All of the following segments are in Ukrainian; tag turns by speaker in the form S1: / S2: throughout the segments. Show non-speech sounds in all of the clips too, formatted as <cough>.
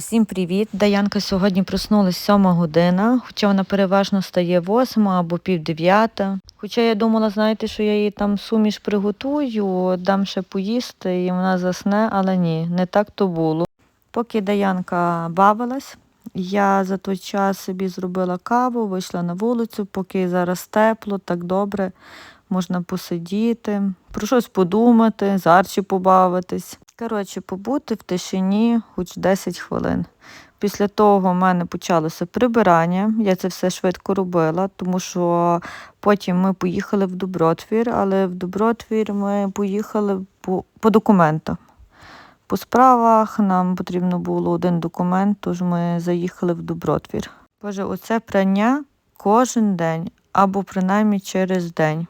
S1: Усім привіт! Даянка сьогодні проснулась 7 година, хоча вона переважно стає 8 або пів дев'ята. Хоча я думала, знаєте, що я їй там суміш приготую, дам ще поїсти і вона засне, але ні, не так то було. Поки Даянка бавилась, я за той час собі зробила каву, вийшла на вулицю, поки зараз тепло, так добре, можна посидіти, про щось подумати, з побавитись. Коротше, побути в тишині хоч 10 хвилин. Після того в мене почалося прибирання. Я це все швидко робила, тому що потім ми поїхали в Добротвір, але в Добротвір ми поїхали по, по документах. По справах нам потрібно було один документ, тож ми заїхали в Добротвір. Боже, оце прання кожен день або принаймні через день.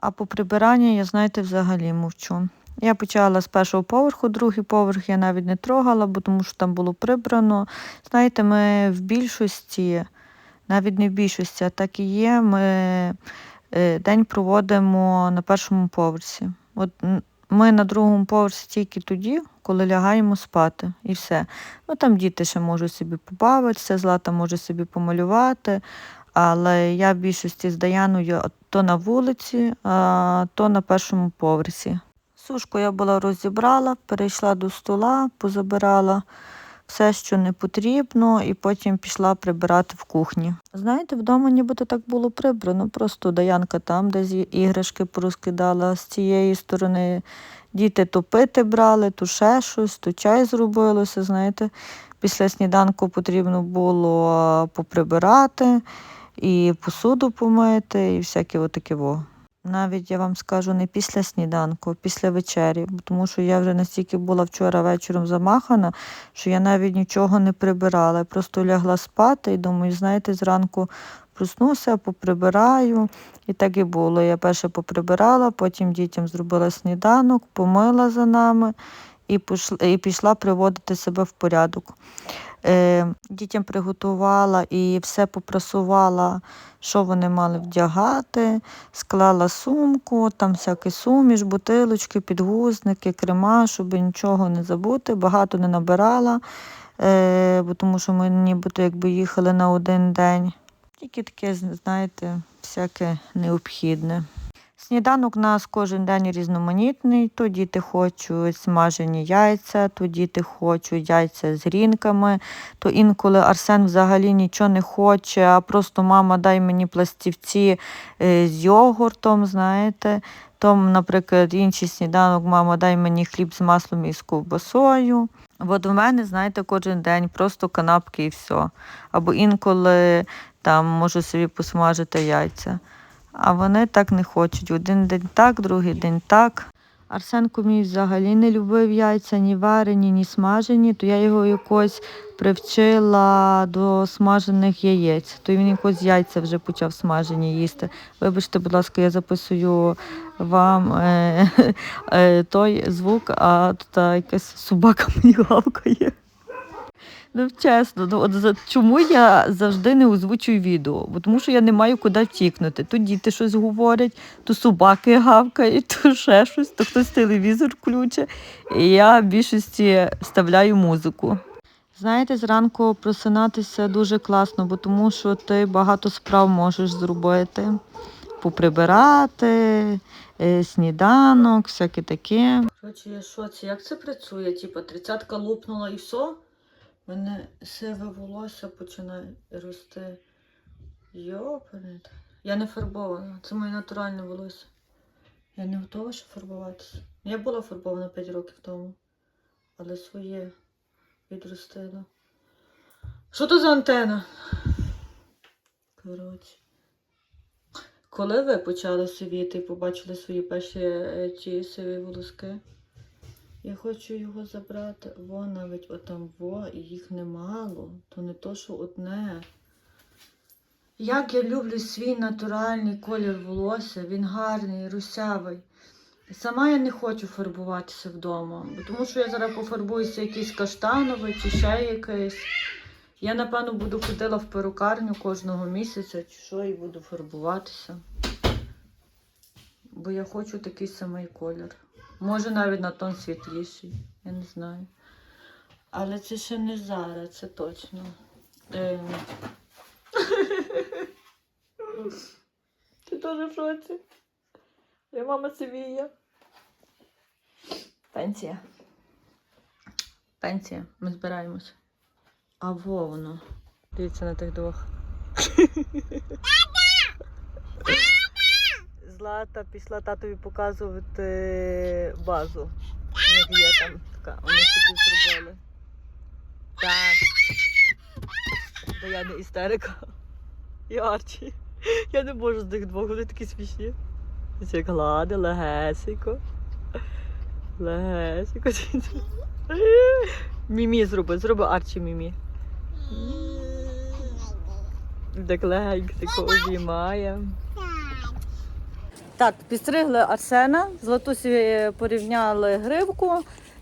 S1: А по прибиранню я, знаєте, взагалі мовчу. Я почала з першого поверху, другий поверх я навіть не трогала, бо тому що там було прибрано. Знаєте, ми в більшості, навіть не в більшості, а так і є, ми е, день проводимо на першому поверсі. От ми на другому поверсі тільки тоді, коли лягаємо спати, і все. Ну там діти ще можуть собі побавитися, Злата може собі помалювати. Але я в більшості з Даяною то на вулиці, то на першому поверсі. Сушку я була розібрала, перейшла до стола, позабирала все, що не потрібно, і потім пішла прибирати в кухні. Знаєте, вдома нібито так було прибрано, просто Даянка там, десь іграшки порозкидала з цієї сторони. Діти то пити брали, то ще щось, то чай зробилося. Знаєте, після сніданку потрібно було поприбирати і посуду помити, і всяке отаке во. Навіть я вам скажу не після сніданку, а після вечері, тому що я вже настільки була вчора вечором замахана, що я навіть нічого не прибирала. Я просто лягла спати і думаю, знаєте, зранку проснуся, поприбираю. І так і було. Я перше поприбирала, потім дітям зробила сніданок, помила за нами і пішла приводити себе в порядок. Е, дітям приготувала і все попрасувала, що вони мали вдягати, склала сумку, там всякий суміш, бутилочки, підгузники, крема, щоб нічого не забути, багато не набирала, е, бо тому що ми нібито якби їхали на один день. Тільки таке, знаєте, всяке необхідне. Сніданок у нас кожен день різноманітний. То діти хочуть смажені яйця, то діти хочуть яйця з грінками, то інколи Арсен взагалі нічого не хоче, а просто мама дай мені пластівці е, з йогуртом, знаєте. То, наприклад, інший сніданок, мама дай мені хліб з маслом і з ковбасою. От у мене, знаєте, кожен день просто канапки і все. Або інколи там можу собі посмажити яйця. А вони так не хочуть. Один день так, другий день так. Арсенко мій взагалі не любив яйця ні варені, ні смажені, то я його якось привчила до смажених яєць. То він якось яйця вже почав смажені їсти. Вибачте, будь ласка, я записую вам е, <laughs> е, той звук, а тут якась собака мені гавкає. Ну, чесно, ну от за чому я завжди не озвучую відео? Бо тому що я не маю куди втікнути. То діти щось говорять, то собаки гавкають, то ще щось, то хтось телевізор включе. І я в більшості вставляю музику. Знаєте, зранку просинатися дуже класно, бо тому що ти багато справ можеш зробити. Поприбирати, е, сніданок, всяке таке. Коротше, я шоці, як це працює? Типа тридцятка лупнула і все? Мене сиве волосся починає рости. Йопане. Я не фарбована. Це моє натуральне волосся. Я не готова ще фарбуватися. Я була фарбована 5 років тому, але своє відростило. Що то за антена? Коротше. Коли ви почали сивіти і побачили свої перші е, ті сиві волоски? Я хочу його забрати. Во навіть отам во, і їх немало. То не то, що одне. Як я люблю свій натуральний колір волосся, він гарний, русявий. Сама я не хочу фарбуватися вдома, тому що я зараз пофарбуюся якийсь каштановий чи ще якийсь. Я, напевно, буду ходила в перукарню кожного місяця чи що і буду фарбуватися. Бо я хочу такий самий колір. Може навіть на тон світліший, я не знаю.
S2: Але це ще не зараз, це точно. Ем. Ти теж в шоці? Я мама Севія. Пенсія. Пенсія. Ми збираємось. А во воно. Дивіться на тих двох. <laughs> Злата пішла татові показувати базу. У є там така, вони собі зробили. Так. Бо я не істерика. І Арчі. Я не можу з них двох, вони такі смішні. Ось як глади, легесенько. Легесенько. Мімі зроби, зроби Арчі мімі. Так легенько обіймає. Так, підстригли Арсена, з Латусі порівняли гривку.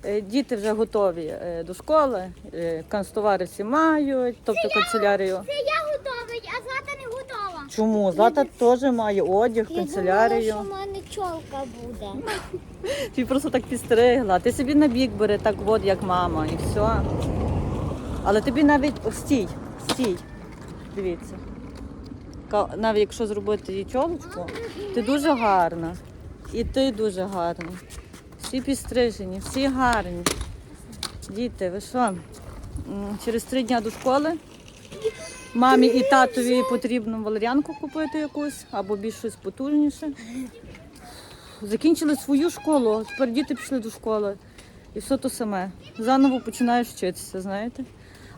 S2: Е, Діти вже готові е, до школи, е, канцтовари всі мають, тобто канцелярію.
S3: Це я готовий, а Злата не готова.
S2: Чому? Злата теж має одяг, канцелярію.
S3: Я думала, що в мене чолка буде. <laughs>
S2: Ти просто так підстригла. Ти собі на бік бери, так от як мама, і все. Але тобі навіть стій, стій. Дивіться. Навіть якщо зробити їй чолочку, ти дуже гарна. І ти дуже гарна. Всі підстрижені, всі гарні. Діти, ви що? Через три дні до школи. Мамі і татові потрібно валеріанку купити якусь або більш щось потужніше. Закінчили свою школу, тепер діти пішли до школи. І все то саме. Заново починаєш вчитися, знаєте.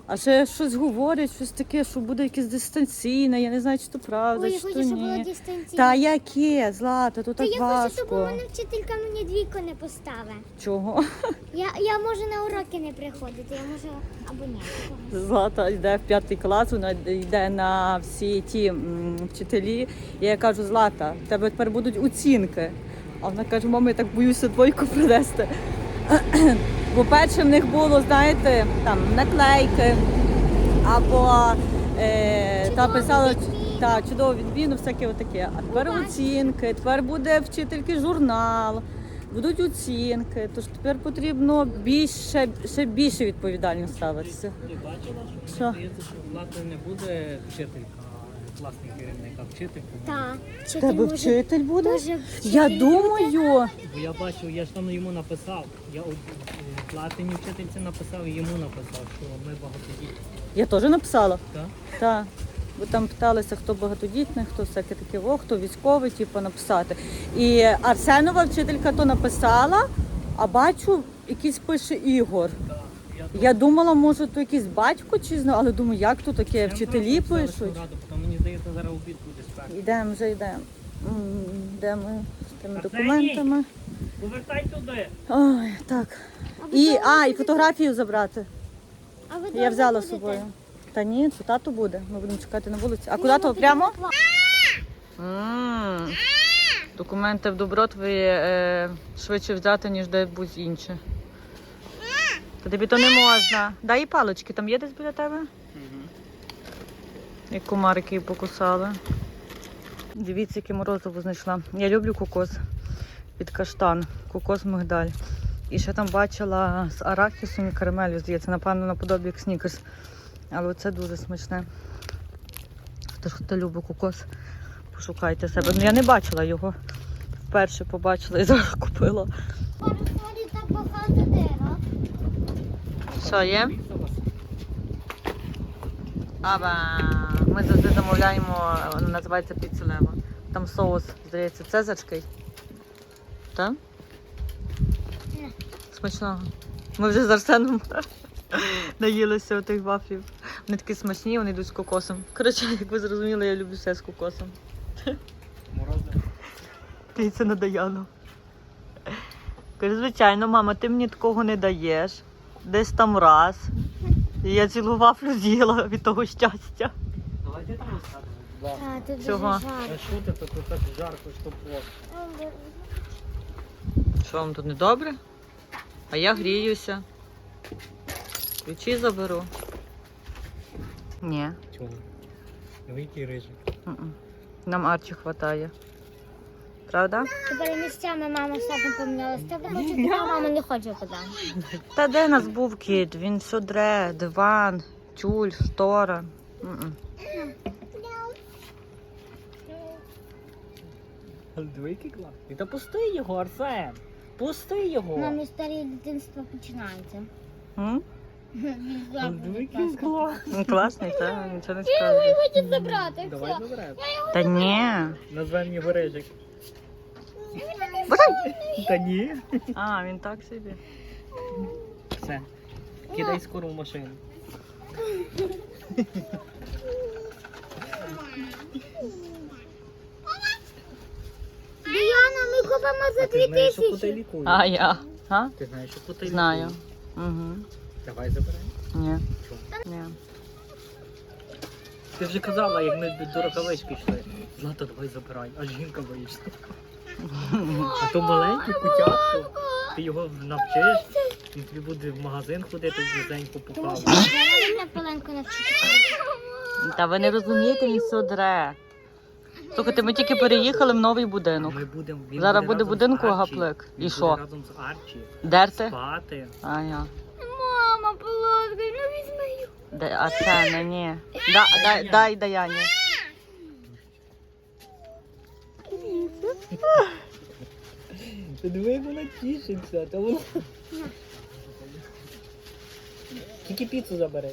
S2: А ще щось говорять, щось таке, що буде якесь дистанційне, я не знаю, чи то правда,
S3: Ой, я
S2: чи
S3: хочу, щоб було
S2: ні.
S3: дистанційно.
S2: Та яке, Злата, то
S3: Та
S2: так
S3: я хочу, щоб у
S2: важко.
S3: мене вчителька мені двійко не поставить.
S2: Чого? <laughs>
S3: Я, я можу на уроки не приходити, я можу або ні.
S2: Злата йде в п'ятий клас, вона йде на всі ті м, вчителі. І я кажу, Злата, в тебе тепер будуть оцінки. А вона каже, мама, я так боюся двойку принести. <clears throat> Бо перше в них було, знаєте, там наклейки або е, та писала та, чудово відміну, всяке отаке. А тепер оцінки, тепер буде вчительки журнал, будуть оцінки. Тож тепер потрібно більше, ще більше відповідально ставитися.
S4: Бачила, що
S2: Що?
S4: здається, що влада не буде вчителька, класний керівник, а вчителька. буде.
S3: Так, вчитель
S2: Тебе
S3: може
S2: вчитель буде?
S3: дуже
S2: Я думаю.
S4: Бо я бачив, я ж там йому написав. Я от, е, вчительці написав і йому написав, що ми багатодітні.
S2: Я теж написала.
S4: Так?
S2: Так. Бо там питалися, хто багатодітний, хто всяке таке, о, хто військовий, типу, написати. І Арсенова вчителька то написала, а бачу, якийсь пише Ігор.
S4: Так. Я
S2: Я думала, може, то якийсь батько чи знаю, але думаю, як то таке, вчителі пишуть.
S4: Раду, зараз обід буде спеку.
S2: Йдемо, вже йдемо. Йдемо з тими документами.
S4: Повертай туди.
S2: Ой, так.
S3: А
S2: І, а, і фотографію забрати.
S3: А ви
S2: Я взяла з собою. Та ні, це тато буде. Ми будемо чекати на вулиці. А
S3: Ну,
S2: куди
S3: ну,
S2: то прямо? М, Документи в Добротові е, швидше взяти, ніж де-будь інше. Та тобі то не можна. Дай і палички, там є десь біля тебе? Як комарики її покусали. Дивіться, яке морозиво знайшла. Я люблю кокос від каштан, кокос мигдаль. І ще там бачила з арахісом і карамелью, здається, напевно, наподобі як снікерс. Але це дуже смачне. Хто, хто любить кокос, пошукайте себе. Ну я не бачила його. Вперше побачила і <laughs> зараз купила.
S3: Так багато дерева.
S2: Що є? Аба. Ми завжди замовляємо, вона називається піцелева. Там соус, здається, цезарський. Так?
S3: Ні.
S2: Смачного. Ми вже з Арсеном <laughs> наїлися отих вафлів. Вони такі смачні, вони йдуть з кокосом. Коротше, як ви зрозуміли, я люблю все з кокосом.
S4: Морози.
S2: Дивіться на Даяну. Звичайно, мама, ти мені такого не даєш. Десь там раз. І я цілу вафлю з'їла від того щастя.
S4: Давайте там розкажемо.
S3: А, тут дуже
S2: Чого?
S3: жарко.
S4: А що ти тут так жарко, що просто?
S2: Що вам тут не добре? А я гріюся. Ключі заберу. Ні.
S4: Чого? Великий рижик.
S2: Нам Арчі хватає. Правда?
S3: Тепер місцями мама з татом помінялась. Тато туди, а мама не хоче туди.
S2: Та де нас був кіт? Він все дре, диван, тюль, штора. М-м.
S4: Диви, який класний. Та пусти його, Арсен. Пусти його.
S3: Нам історія дитинства починається.
S2: М?
S4: Диви, який класний.
S2: Він класний, так? Нічого не скажу.
S3: Хочу забрати.
S4: Давай заберемо.
S2: Та ні.
S4: Назвемо його Рижик. <laughs> Та ні.
S2: А, він так собі.
S4: Все. Кидай скоро в машину.
S3: Діана, ми купимо за
S4: А ти
S3: дві
S4: знаєш, що коти
S3: тисячі.
S4: лікують?
S2: А я? А?
S4: Ти знаєш, що коти
S2: Знаю.
S4: лікують?
S2: Угу.
S4: Давай заберемо.
S2: Ні.
S4: Чому?
S2: Ні.
S4: Ти вже казала, як ми до рукавички йшли. Злата, давай забирай, аж жінка боїшся. А то маленьку кутятку, ти його навчиш, він тобі буде в магазин ходити, близенько
S3: пеленку навчити.
S2: Та ви не розумієте, він все дре. Слухайте, ми тільки переїхали в новий будинок.
S4: Ми будемо, він
S2: Зараз буде
S4: разом з
S2: будинку
S4: Арчі.
S2: гаплик.
S4: Він
S2: І
S4: буде
S2: що?
S4: разом з Арчі.
S2: Дерти?
S4: Спати.
S2: А я.
S3: Мама, полоска, ну візьми.
S2: Де, а це не ні. Да, дай, дай Даяні.
S4: Ти диви, вона тішиться, та вона. Тільки піцу забери.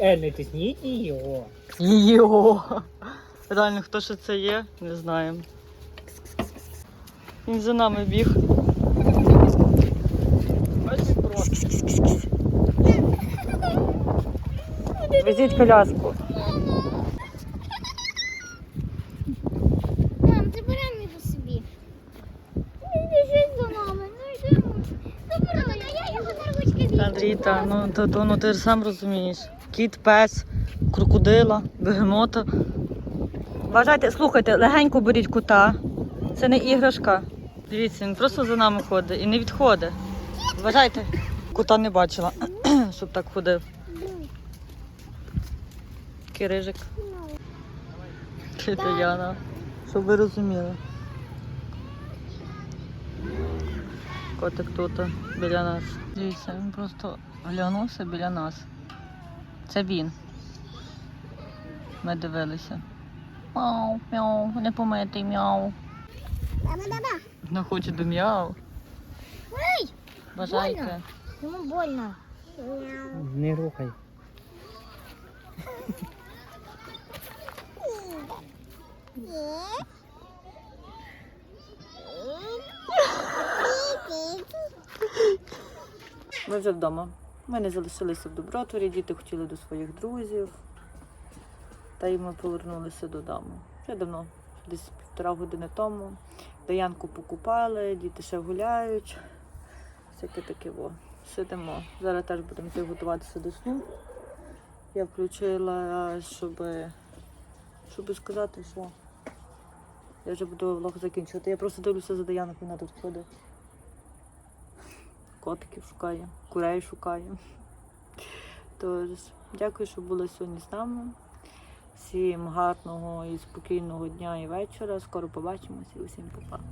S4: Е, не тисніть його.
S2: Йо. Реально, хто ще це є, не знаємо. Він за нами біг. Везіть коляску.
S3: Мам, забирай мене собі. Не біжи за нами, ну йдемо. Забирай, а я його на ручки візьму.
S2: Ну то, то, ну ти ж сам розумієш. Кіт, пес, крокодила, бегемота. Бажайте, слухайте, легенько беріть кута. Це не іграшка. Дивіться, він просто за нами ходить і не відходить. Вважайте, кута не бачила, <clears throat> щоб так ходив. Кирижик. Китаяна. Щоб ви розуміли. Котик тут біля нас. Дивіться, він просто глянувся біля нас. Це він. Ми дивилися. Мяу, мяу, не помитий, мяу. Не хоче до мяу.
S3: Ой,
S2: Бажайте.
S3: йому больно.
S4: Не рухай.
S2: Ми вже вдома. Ми не залишилися в Добротворі, діти хотіли до своїх друзів. Та й ми повернулися додому. Вже давно, десь півтора години тому. Даянку покупали, діти ще гуляють. Всяке таке во. Сидимо. Зараз теж будемо готуватися до сну. Я включила, щоб, щоб сказати, що я вже буду влог закінчувати. Я просто дивлюся за Даянок, вона тут ходить. Котиків шукає, курей шукає. Тож, дякую, що були сьогодні з нами. Всім гарного і спокійного дня і вечора. Скоро побачимося і усім па-па.